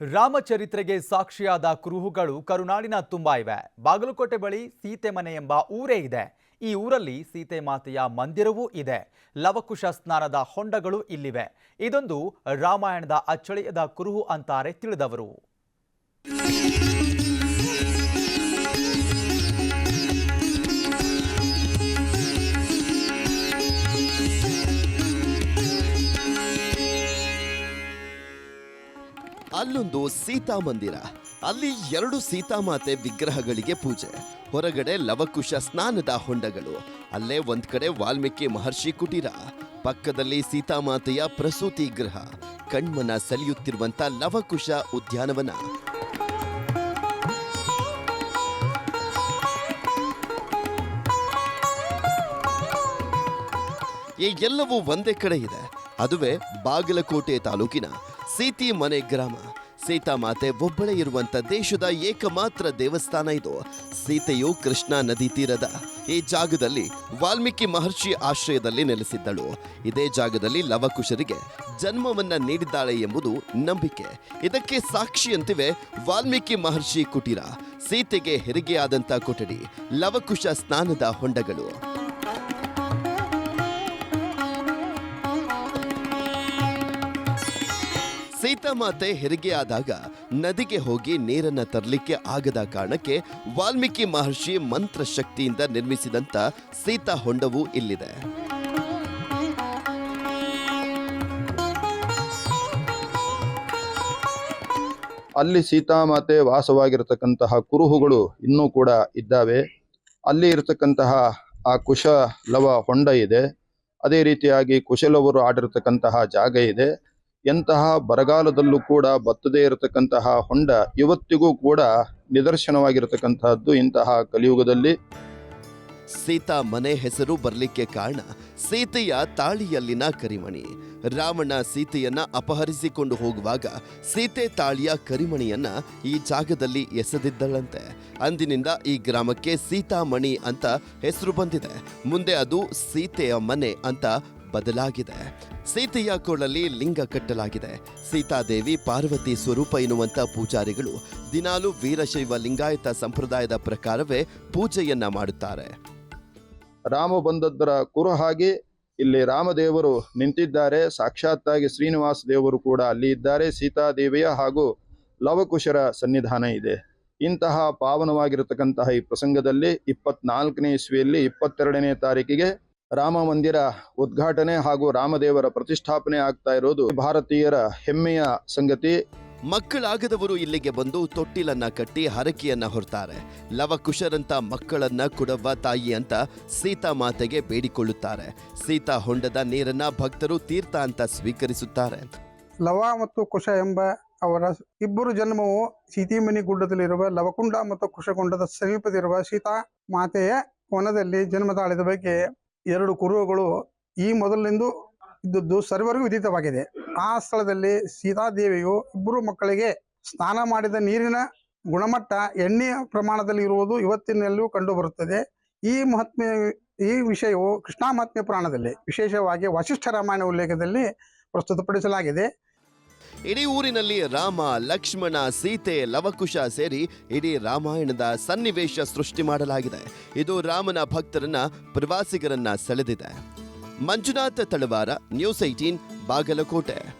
ರಾಮಚರಿತ್ರೆಗೆ ಸಾಕ್ಷಿಯಾದ ಕುರುಹುಗಳು ಕರುನಾಡಿನ ತುಂಬ ಇವೆ. ಬಾಗಲಕೋಟೆ ಬಳಿ ಸೀತೆ ಮನೆ ಎಂಬ ಊರೇ ಇದೆ. ಈ ಊರಲ್ಲಿ ಸೀತೆ ಮಾತೆಯ ಮಂದಿರವೂ ಇದೆ. ಲವಕುಶ ಸ್ನಾನದ ಹೊಂಡಗಳು ಇಲ್ಲಿವೆ. ಇದೊಂದು ರಾಮಾಯಣದ ಅಚ್ಚಳಿಯದ ಕುರುಹು ಅಂತಾರೆ ತಿಳಿದವರು. ಅಲ್ಲೊಂದು ಸೀತಾ ಮಂದಿರ. ಅಲ್ಲಿ ಎರಡು ಸೀತಾಮಾತೆ ವಿಗ್ರಹಗಳಿಗೆ ಪೂಜೆ. ಹೊರಗಡೆ ಲವಕುಶ ಸ್ನಾನದ ಹೊಂಡಗಳು. ಅಲ್ಲೇ ಒಂದ್ ಕಡೆ ವಾಲ್ಮೀಕಿ ಮಹರ್ಷಿ ಕುಟೀರ. ಪಕ್ಕದಲ್ಲಿ ಸೀತಾಮಾತೆಯ ಪ್ರಸೂತಿ ಗೃಹ. ಕಣ್ಮನ ಸೆಳೆಯುತ್ತಿರುವಂತ ಲವಕುಶ ಉದ್ಯಾನವನ. ಈ ಎಲ್ಲವೂ ಒಂದೇ ಕಡೆ ಇದೆ. ಅದುವೇ ಬಾಗಲಕೋಟೆ ತಾಲೂಕಿನ ಸೀತಿ ಮನೆ ಗ್ರಾಮ. ಸೀತಾಮಾತೆ ಒಬ್ಬಳೇ ಇರುವಂತ ದೇಶದ ಏಕಮಾತ್ರ ದೇವಸ್ಥಾನ ಇದು. ಸೀತೆಯು ಕೃಷ್ಣಾ ನದಿ ತೀರದ ಈ ಜಾಗದಲ್ಲಿ ವಾಲ್ಮೀಕಿ ಮಹರ್ಷಿ ಆಶ್ರಯದಲ್ಲಿ ನೆಲೆಸಿದ್ದಳು. ಇದೇ ಜಾಗದಲ್ಲಿ ಲವಕುಶರಿಗೆ ಜನ್ಮವನ್ನ ನೀಡಿದ್ದಾಳೆ ಎಂಬುದು ನಂಬಿಕೆ. ಇದಕ್ಕೆ ಸಾಕ್ಷಿಯಂತಿವೆ ವಾಲ್ಮೀಕಿ ಮಹರ್ಷಿ ಕುಟೀರ. ಸೀತೆಗೆ ಹೆರಿಗೆಯಾದಂತ ಕೊಠಡಿ, ಲವಕುಶ ಸ್ನಾನದ ಹೊಂಡಗಳು. ಸೀತಾಮಾತೆ ಹೆರಿಗೆಯಾದಾಗ ನದಿಗೆ ಹೋಗಿ ನೀರನ್ನ ತರಲಿಕ್ಕೆ ಆಗದ ಕಾರಣಕ್ಕೆ ವಾಲ್ಮೀಕಿ ಮಹರ್ಷಿ ಮಂತ್ರ ಶಕ್ತಿಯಿಂದ ನಿರ್ಮಿಸಿದಂತ ಸೀತಾ ಹೊಂಡವು ಇಲ್ಲಿದೆ. ಅಲ್ಲಿ ಸೀತಾಮಾತೆ ವಾಸವಾಗಿರತಕ್ಕಂತಹ ಕುರುಹುಗಳು ಇನ್ನೂ ಕೂಡ ಇದ್ದಾವೆ. ಅಲ್ಲಿ ಇರತಕ್ಕಂತಹ ಆ ಕುಶಲವ ಹೊಂಡ ಇದೆ. ಅದೇ ರೀತಿಯಾಗಿ ಕುಶಲವರು ಆಡಿರತಕ್ಕಂತಹ ಜಾಗ ಇದೆ. ಎಂತಹ ಬರಗಾಲದಲ್ಲೂ ಕೂಡ ಬತ್ತದೇ ಇರತಕ್ಕಂತಹ ಹೊಂಡ ಇವತ್ತಿಗೂ ಕೂಡ ನಿದರ್ಶನವಾಗಿರತಕ್ಕಂತಹದ್ದು ಇಂತಹ ಕಲಿಯುಗದಲ್ಲಿ. ಸೀತಾ ಮನೆ ಹೆಸರು ಬರಲಿಕ್ಕೆ ಕಾರಣ ಸೀತೆಯ ತಾಳಿಯಲ್ಲಿನ ಕರಿಮಣಿ. ರಾವಣ ಸೀತೆಯನ್ನ ಅಪಹರಿಸಿಕೊಂಡು ಹೋಗುವಾಗ ಸೀತೆ ತಾಳಿಯ ಕರಿಮಣಿಯನ್ನ ಈ ಜಾಗದಲ್ಲಿ ಎಸೆದಿದ್ದಳಂತೆ. ಅಂದಿನಿಂದ ಈ ಗ್ರಾಮಕ್ಕೆ ಸೀತಾಮಣಿ ಅಂತ ಹೆಸರು ಬಂದಿದೆ. ಮುಂದೆ ಅದು ಸೀತೆಯ ಮನೆ ಅಂತ ಬದಲಾಗಿದೆ. ಸೀತೆಯ ಕೋಳಲ್ಲಿ ಲಿಂಗ ಕಟ್ಟಲಾಗಿದೆ. ಸೀತಾದೇವಿ ಪಾರ್ವತಿ ಸ್ವರೂಪ ಎನ್ನುವಂಥ ಪೂಜಾರಿಗಳು ದಿನಾಲೂ ವೀರಶೈವ ಲಿಂಗಾಯತ ಸಂಪ್ರದಾಯದ ಪ್ರಕಾರವೇ ಪೂಜೆಯನ್ನ ಮಾಡುತ್ತಾರೆ. ರಾಮ ಬಂದದ್ದರ ಕುರುಹಾಗಿ ಇಲ್ಲಿ ರಾಮದೇವರು ನಿಂತಿದ್ದಾರೆ. ಸಾಕ್ಷಾತ್ತಾಗಿ ಶ್ರೀನಿವಾಸ ದೇವರು ಕೂಡ ಅಲ್ಲಿ ಇದ್ದಾರೆ. ಸೀತಾದೇವಿಯ ಹಾಗೂ ಲವಕುಶರ ಸನ್ನಿಧಾನ ಇದೆ. ಇಂತಹ ಪಾವನವಾಗಿರತಕ್ಕಂತಹ ಈ ಪ್ರಸಂಗದಲ್ಲಿ ಇಪ್ಪತ್ನಾಲ್ಕನೇ ಇಸ್ವಿಯಲ್ಲಿ ಇಪ್ಪತ್ತೆರಡನೇ ತಾರೀಕಿಗೆ ರಾಮ ಮಂದಿರ ಉದ್ಘಾಟನೆ ಹಾಗೂ ರಾಮದೇವರ ಪ್ರತಿಷ್ಠಾಪನೆ ಆಗ್ತಾ ಇರೋದು ಭಾರತೀಯರ ಹೆಮ್ಮೆಯ ಸಂಗತಿ. ಮಕ್ಕಳಾಗದವರು ಇಲ್ಲಿಗೆ ಬಂದು ತೊಟ್ಟಿಲನ್ನ ಕಟ್ಟಿ ಹರಕೆಯನ್ನ ಹೊರತಾರೆ. ಲವಕುಶರಂತ ಮಕ್ಕಳನ್ನ ಕೊಡವ್ವ ತಾಯಿ ಅಂತ ಸೀತಾ ಮಾತೆಗೆ ಬೇಡಿಕೊಳ್ಳುತ್ತಾರೆ. ಸೀತಾ ಹೊಂಡದ ನೀರನ್ನ ಭಕ್ತರು ತೀರ್ಥ ಅಂತ ಸ್ವೀಕರಿಸುತ್ತಾರೆ. ಲವ ಮತ್ತು ಕುಶ ಎಂಬ ಅವರ ಇಬ್ಬರು ಜನ್ಮವು ಸೀತಿಮಣಿ ಗುಡ್ಡದಲ್ಲಿರುವ ಲವಕುಂಡ ಮತ್ತು ಕುಶಗುಂಡದ ಸಮೀಪದಿರುವ ಸೀತಾ ಮಾತೆಯ ವನದಲ್ಲಿ ಜನ್ಮ ತಾಳಿದ ಬಗ್ಗೆ ಎರಡು ಕುರುಗಳು ಈ ಮೊದಲಿನಿಂದ ಇದ್ದದ್ದು ಸರ್ವರಿಗೂ ವಿದಿತವಾಗಿದೆ ಆ ಸ್ಥಳದಲ್ಲಿ ಸೀತಾದೇವಿಯು ಇಬ್ಬರು ಮಕ್ಕಳಿಗೆ ಸ್ನಾನ ಮಾಡಿದ ನೀರಿನ ಗುಣಮಟ್ಟ ಎಣ್ಣೆಯ ಪ್ರಮಾಣದಲ್ಲಿ ಇರುವುದು ಇವತ್ತಿನಲ್ಲೂ ಕಂಡು ಬರುತ್ತದೆ ಈ ಮಹಾತ್ಮೆ, ಈ ವಿಷಯವು ಕೃಷ್ಣ ಮಹಾತ್ಮೆ ಪುರಾಣದಲ್ಲಿ ವಿಶೇಷವಾಗಿ ವಶಿಷ್ಠ ರಾಮಾಯಣ ಉಲ್ಲೇಖದಲ್ಲಿ ಪ್ರಸ್ತುತಪಡಿಸಲಾಗಿದೆ. ಇಡೀ ಊರಿನಲ್ಲಿ ರಾಮ, ಲಕ್ಷ್ಮಣ, ಸೀತೆ, ಲವಕುಶ ಸೇರಿ ಇಡೀ ರಾಮಾಯಣದ ಸನ್ನಿವೇಶ ಸೃಷ್ಟಿ ಮಾಡಲಾಗಿದೆ. ಇದು ರಾಮನ ಭಕ್ತರನ್ನ, ಪ್ರವಾಸಿಗರನ್ನ ಸೆಳೆದಿದೆ. Manjunath Talawar, news eighteen Bagalkot.